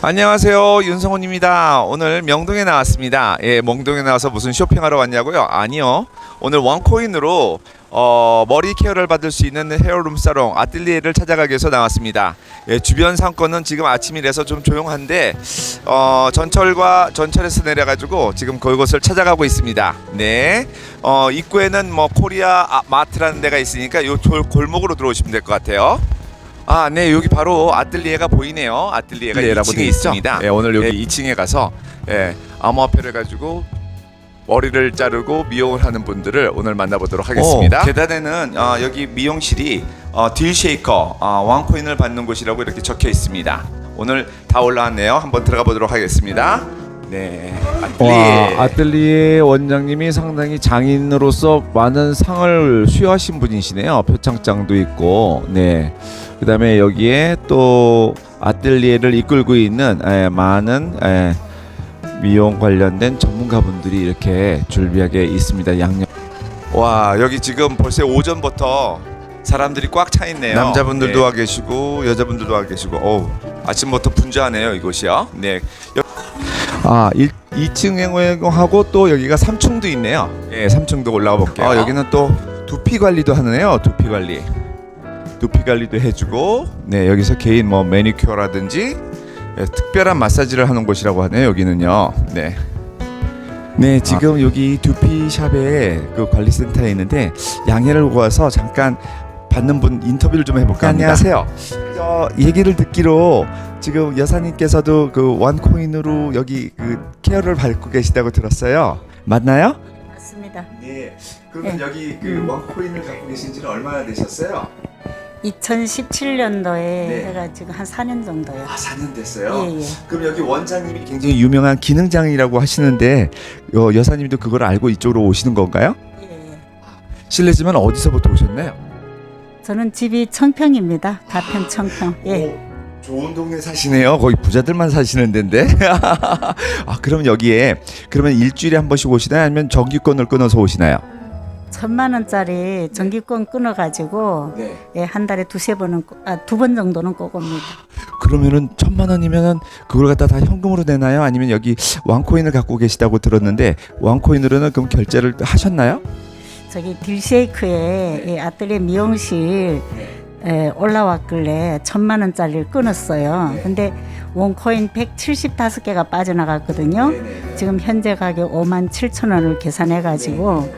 안녕하세요 윤성훈입니다. 오늘 명동에 나왔습니다. 예, 명동에 나와서 무슨 쇼핑하러 왔냐고요? 아니요. 오늘 원코인으로 어, 머리 케어를 받을 수 있는 헤어룸 사롱 아틀리에를 찾아가기 위해서 나왔습니다. 예, 주변 상권은 지금 아침이라서 좀 조용한데 어, 전철과 전철에서 내려가지고 지금 그곳을 찾아가고 있습니다. 네, 어, 입구에는 뭐 코리아 아, 마트라는 데가 있으니까 요 골- 골목으로 들어오시면 될 것 같아요. 아, 네, 여기 바로 아틀리에가 보이네요. 아틀리에가 아틀리에라고 2층에 돼 있죠? 있습니다. 예, 오늘 여기 2층에 가서 예, 암호화폐를 가지고 머리를 자르고 미용을 하는 분들을 오늘 만나보도록 하겠습니다. 계단에는 어, 여기 미용실이 어, 딜 쉐이커 어, 왕코인을 받는 곳이라고 이렇게 적혀 있습니다. 오늘 다 올라왔네요. 한번 들어가 보도록 하겠습니다. 네, 아틀리에. 와 아틀리에 원장님이 상당히 장인으로서 많은 상을 수여하신 분이시네요. 표창장도 있고, 네. 그 다음에 여기에 또 아틀리에를 이끌고 있는 에, 많은 에, 미용 관련된 전문가분들이 이렇게 줄비하게 있습니다. 양념. 와 여기 지금 벌써 오전부터 사람들이 꽉 차 있네요. 남자분들도 네. 와 계시고 여자분들도 와 계시고, 어 아침부터 분주하네요 이곳이요. 네, 아 1, 2층 하고 또 여기가 3층도 있네요. 예, 3층도 올라가 볼게요. 아, 여기는 또 두피 관리도 하네요. 두피 관리. 두피 관리도 해주고, 네 여기서 개인 뭐 매니큐어라든지 예, 특별한 마사지를 하는 곳이라고 하네요. 여기는요. 네. 네 지금 여기 두피 샵에 그 관리센터에 있는데 양해를 구해서 잠깐 받는 분 인터뷰를 좀 해볼까 합니다. 안녕하세요. 저 얘기를 듣기로 지금 여사님께서도 그 원코인으로 여기 그 케어를 받고 계시다고 들었어요. 맞나요? 맞습니다. 네, 그러면 네. 여기 그 원코인을 갖고 계신 지는 얼마나 되셨어요? 2017년도에 네. 해가 지금 한 4년 정도요. 아, 4년 됐어요. 예, 예. 그럼 여기 원장님이 굉장히 유명한 기능장이라고 하시는데 어, 여사님도 그걸 알고 이쪽으로 오시는 건가요? 예, 예. 실례지만 어디서부터 오셨나요? 저는 집이 청평입니다. 가평 청평. 예. 오, 좋은 동네 사시. 사시네요. 거기 부자들만 사시는 데인데. 아 그럼 여기에 그러면 일주일에 한 번씩 오시나요? 아니면 정기권을 끊어서 오시나요? 천만 원짜리 전기권 끊어 가지고 네. 예, 한 달에 두세 번은 아, 두 번 정도는 꼭 옵니다. 그러면은 천만 원이면은 그걸 갖다 다 현금으로 내나요? 아니면 여기 왕코인을 갖고 계시다고 들었는데 왕코인으로는 그럼 결제를 하셨나요? 저기 딜쉐이크에 예, 아틀리에 미용실 에, 올라왔길래 천만 원짜리를 끊었어요. 근데 원코인 175개가 빠져나갔거든요. 지금 현재 가격 5만 7천 원을 계산해 가지고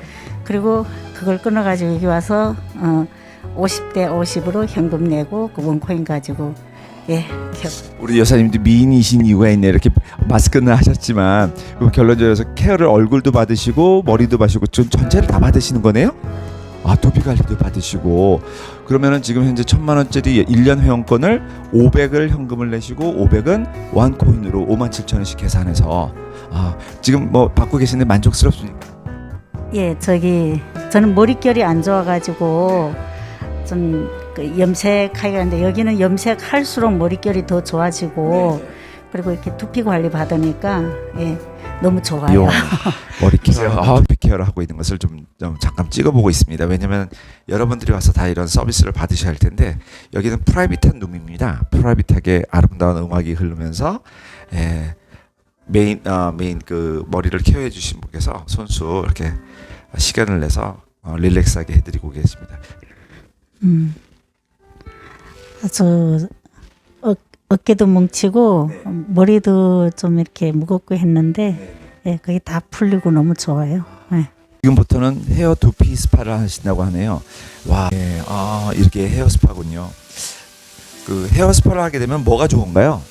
그리고 그걸 끊어 가지고 여기 와서 어 50대 50으로 현금 내고 그 원코인 가지고 예, 겨- 우리 여사님도 미인이신 이유가 있네 이렇게 마스크는 하셨지만 그럼 결론적으로 케어를 얼굴도 받으시고 머리도 받으시고 전 전체를 다 받으시는 거네요? 아 두피 관리도 받으시고 그러면은 지금 현재 천만 원짜리 1년 회원권을 500을 현금을 내시고 500은 원코인으로 5만 7천 원씩 계산해서 아 지금 뭐 받고 계시는데 만족스럽습니까? 예, 저기 저는 머릿결이 안 좋아 가지고 좀 그 염색하기가 하는데 여기는 염색할수록 머릿결이 더 좋아지고 그리고 이렇게 두피 관리 받으니까 예, 너무 좋아요. 요 머리 케어, 아, 두피 케어를 하고 있는 것을 좀, 좀 잠깐 찍어보고 있습니다. 왜냐면 여러분들이 와서 다 이런 서비스를 받으셔야 할 텐데 여기는 프라이빗한 룸입니다. 프라이빗하게 아름다운 음악이 흐르면서 예, 메인 어, 메인 그 머리를 케어해 주신 분께서 손수 이렇게 시간을 내서 어, 릴렉스하게 해드리고 계십니다. 음. 아주 어, 어깨도 뭉치고 머리도 좀 이렇게 무겁고 했는데 예, 그게 다 풀리고 너무 좋아요. 예. 지금부터는 헤어 두피 스파를 하신다고 하네요. 와, 예, 아 이렇게 헤어 스파군요. 그 헤어 스파를 하게 되면 뭐가 좋은가요?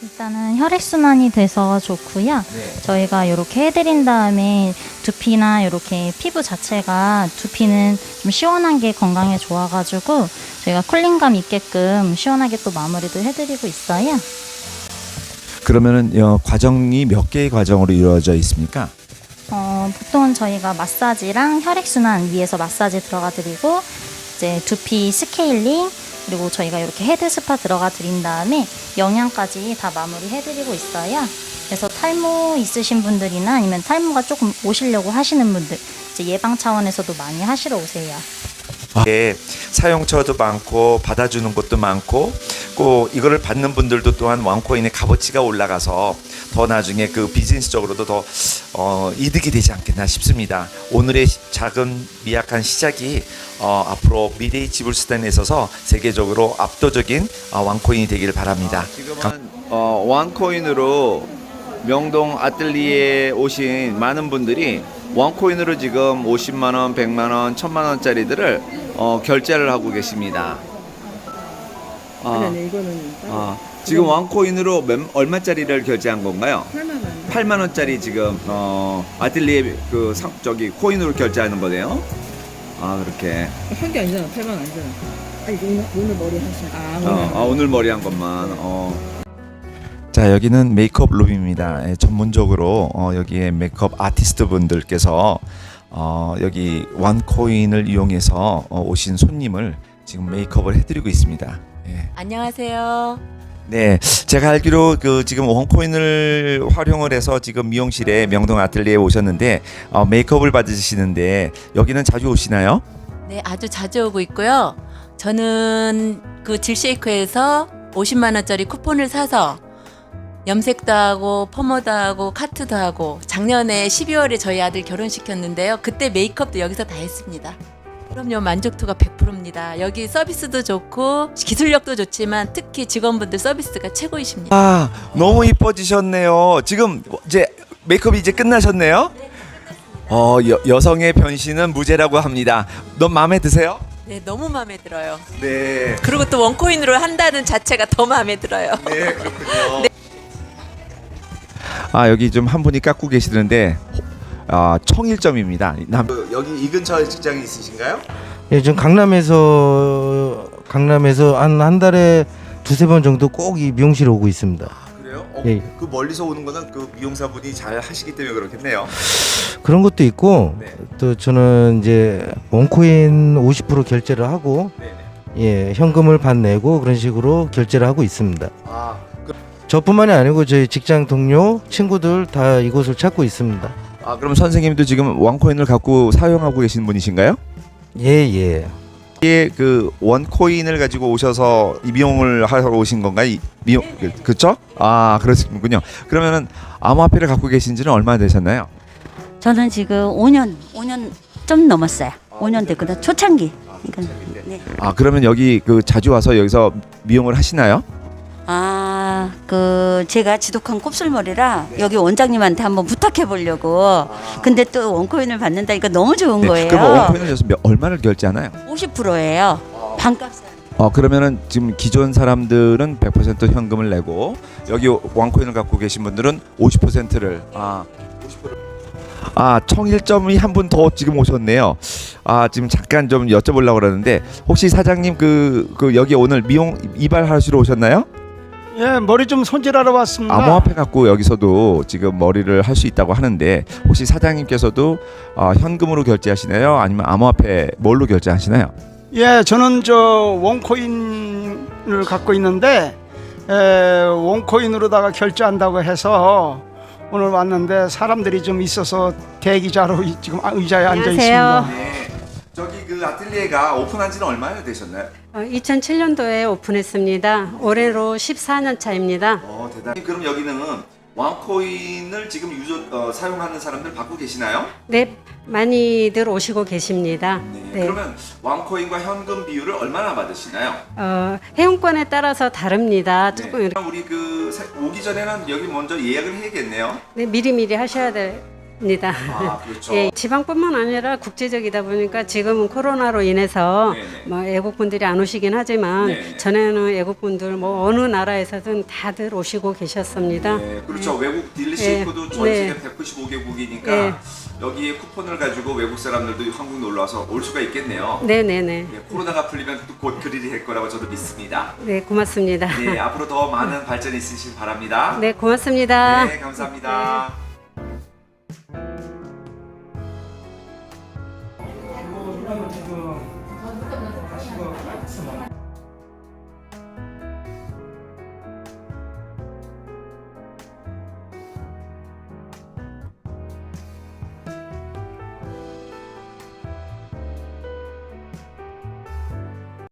일단은 혈액순환이 돼서 좋고요. 저희가 이렇게 해드린 다음에 두피나 이렇게 피부 자체가 두피는 좀 시원한 게 건강에 좋아가지고 저희가 쿨링감 있게끔 시원하게 또 마무리도 해드리고 있어요. 그러면은 어, 과정이 몇 개의 과정으로 이루어져 있습니까? 어, 보통은 저희가 마사지랑 혈액순환 위에서 마사지 들어가 드리고 이제 두피 스케일링 그리고 저희가 이렇게 헤드 스파 들어가 드린 다음에 영양까지 다 마무리 해드리고 있어요. 그래서 탈모 있으신 분들이나 아니면 탈모가 조금 오시려고 하시는 분들 이제 예방 차원에서도 많이 하시러 오세요. 예, 사용처도 많고 받아주는 곳도 많고 꼭 이거를 받는 분들도 또한 원코인의 값어치가 올라가서 더 나중에 그 비즈니스적으로도 더 어, 이득이 되지 않겠나 싶습니다. 오늘의 시- 작은 미약한 시작이 어, 앞으로 미래의 지불 수단에 있어서 세계적으로 압도적인 어, 원코인이 되기를 바랍니다. 지금은 어, 원코인으로 명동 아틀리에 오신 많은 분들이 원코인으로 지금 50만 원, 100만 원, 1000만 원짜리들을 어, 결제를 하고 계십니다. 어, 어, 지금 원코인으로 몇, 얼마짜리를 결제한 건가요? 8만 원. 8만 원짜리 지금 어, 아틀리에 그 상, 저기 코인으로 결제하는 거네요. 아 그렇게. 한 게 아니잖아. 8만 아니잖아. 아 이거 오늘, 오늘 머리 하신. 아 오늘. 어, 아, 오늘 머리 한 것만. 어. 자 여기는 메이크업 룸입니다. 예, 전문적으로 어, 여기에 메이크업 아티스트 분들께서 어, 여기 원코인을 이용해서 어, 오신 손님을 지금 메이크업을 해드리고 있습니다. 예. 안녕하세요. 네, 제가 알기로 그 지금 원코인을 활용을 해서 지금 미용실에 명동 아틀리에 오셨는데 어, 메이크업을 받으시는데 여기는 자주 오시나요? 네, 아주 자주 오고 있고요. 저는 그 질쉐이크에서 50만 원짜리 쿠폰을 사서 염색도 하고 펌어도 하고 카트도 하고 작년에 12월에 저희 아들 결혼시켰는데요. 그때 메이크업도 여기서 다 했습니다. 그럼요 만족도가 100%입니다. 여기 서비스도 좋고 기술력도 좋지만 특히 직원분들 서비스가 최고이십니다. 아, 너무 이뻐지셨네요. 지금 이제 메이크업이 이제 끝나셨네요. 어, 여, 여성의 변신은 무죄라고 합니다. 넌 마음에 드세요? 네 너무 마음에 들어요. 네. 그리고 또 원코인으로 한다는 자체가 더 마음에 들어요. 네, 그렇군요. 아, 여기 좀 한 분이 깎고 계시는데 아, 청일점입니다. 남 여기 이 근처에 직장이 있으신가요? 예, 전 강남에서 강남에서 한 한 달에 두세 번 정도 꼭 이 미용실에 오고 있습니다. 그래요? 어, 예. 그 멀리서 오는 거는 그 미용사분이 잘 하시기 때문에 그렇겠네요. 그런 것도 있고 네. 또 저는 이제 원코인 50% 결제를 하고 네. 예, 현금을 받내고 그런 식으로 결제를 하고 있습니다. 아, 그, 저뿐만이 아니고 저희 직장 동료 친구들 다 이곳을 찾고 있습니다. 아, 그럼 선생님도 지금 원코인을 갖고 사용하고 계신 분이신가요? 예, 예. 이게 그 원코인을 가지고 오셔서 이 미용을 하러 오신 건가요? 이 미용 그, 그쵸? 아 그렇군요. 그러면은 암호화폐를 갖고 계신지는 얼마나 되셨나요? 저는 지금 5년, 5년 좀 넘었어요. 5년 됐거든. 초창기. 그러니까, 네. 아 그러면 여기 그 자주 와서 여기서 미용을 하시나요? 아, 그 제가 지독한 곱슬머리라 여기 원장님한테 한번 부탁해 보려고. 근데 또 원코인을 받는다니까 너무 좋은 거예요. 네. 그럼 원코인을 줘서 몇- 얼마를 결제하나요? 50%예요. 반값. 어 그러면은 지금 기존 사람들은 100% 현금을 내고 여기 원코인을 갖고 계신 분들은 50%를 아 50%. 아 청일점이 한 분 더 지금 오셨네요. 아 지금 잠깐 좀 여쭤보려고 그러는데 혹시 사장님 그, 그 여기 오늘 미용 이발하시러 오셨나요? 예, 머리 좀 손질하러 왔습니다. 암호화폐 갖고 여기서도 지금 머리를 할 수 있다고 하는데 혹시 사장님께서도 어, 현금으로 결제하시나요? 아니면 암호화폐 뭘로 결제하시나요? 예, 저는 저 원코인을 갖고 있는데 에, 원코인으로다가 결제한다고 해서 오늘 왔는데 사람들이 좀 있어서 대기자로 이- 지금 아, 의자에 앉아 안녕하세요. 있습니다. 네. 저기 그 아틀리에가 오픈한 지는 얼마나 되셨나요? 2007년도에 오픈했습니다. 올해로 14년 차입니다. 어 대단히 그럼 여기는 원코인을 지금 유저 어, 사용하는 사람들 받고 계시나요? 네, 많이들 오시고 계십니다. 네. 그러면 원코인과 현금 비율을 얼마나 받으시나요? 어, 회원권에 따라서 다릅니다. 조금 이렇게 우리 그 사- 오기 전에는 여기 먼저 예약을 해야겠네요. 네, 미리미리 하셔야 됩니다. 아 그렇죠. 예, 지방뿐만 아니라 국제적이다 보니까 지금은 코로나로 인해서 네네. 뭐 애국분들이 안 오시긴 하지만 네네. 전에는 애국분들 뭐 어느 나라에서든 다들 오시고 계셨습니다. 네, 그렇죠. 외국 딜리시코도 네. 전 네. 세계 195개국이니까 네. 여기에 쿠폰을 가지고 외국 사람들도 한국 놀러 와서 올 수가 있겠네요. 네, 네, 네. 네, 코로나가 풀리면 또 곧 그릴이 될 거라고 저도 믿습니다. 네, 고맙습니다. 네, 앞으로 더 많은 발전이 있으시길 바랍니다. 네, 고맙습니다. 네, 감사합니다. 오빠는 지금 아, 다시 그